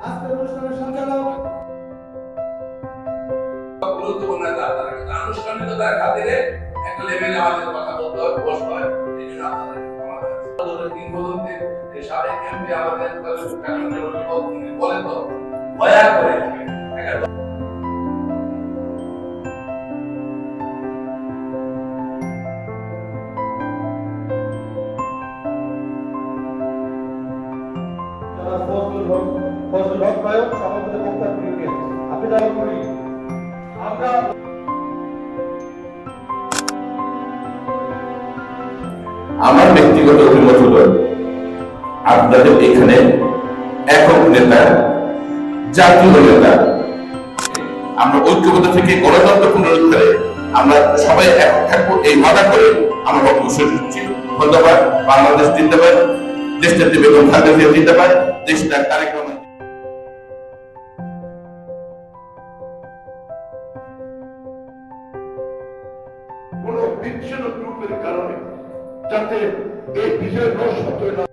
আজকের অনুষ্ঠানের সঞ্চালক গুরুত্বপূর্ণ দাতা কিন্তু আনুষ্ঠানিকতার খাতিরে একটা লেভেলে আমাদের কথা বলতে হয় বসতে হয় এই জন্য আপনাদের কিংবদন্তির সাবেক এমপি আমাদের বলেন তো দয়া করে Thank you. আমরা ব্যক্তিগত অভিমত হলো, আপনাদের এখানে একক নেতা, জাতীয় নেতা, আমরা ঐক্যবদ্ধ থেকে গণতন্ত্র পুনরুদ্ধারে আমরা সবাই এক থাকব, এই ওয়াদা করে আমরা বক্তব্য শুরু করছি। ধন্যবাদ, বাংলাদেশ জিন্দাবাদ দেশটা বেগম খালেদা জিয়া জিন্দাবাদ দেশটা তারেক কোন বিচ্ছিন্ন গ্রুপের কারণে যাতে এই বিজয় নষ্ট না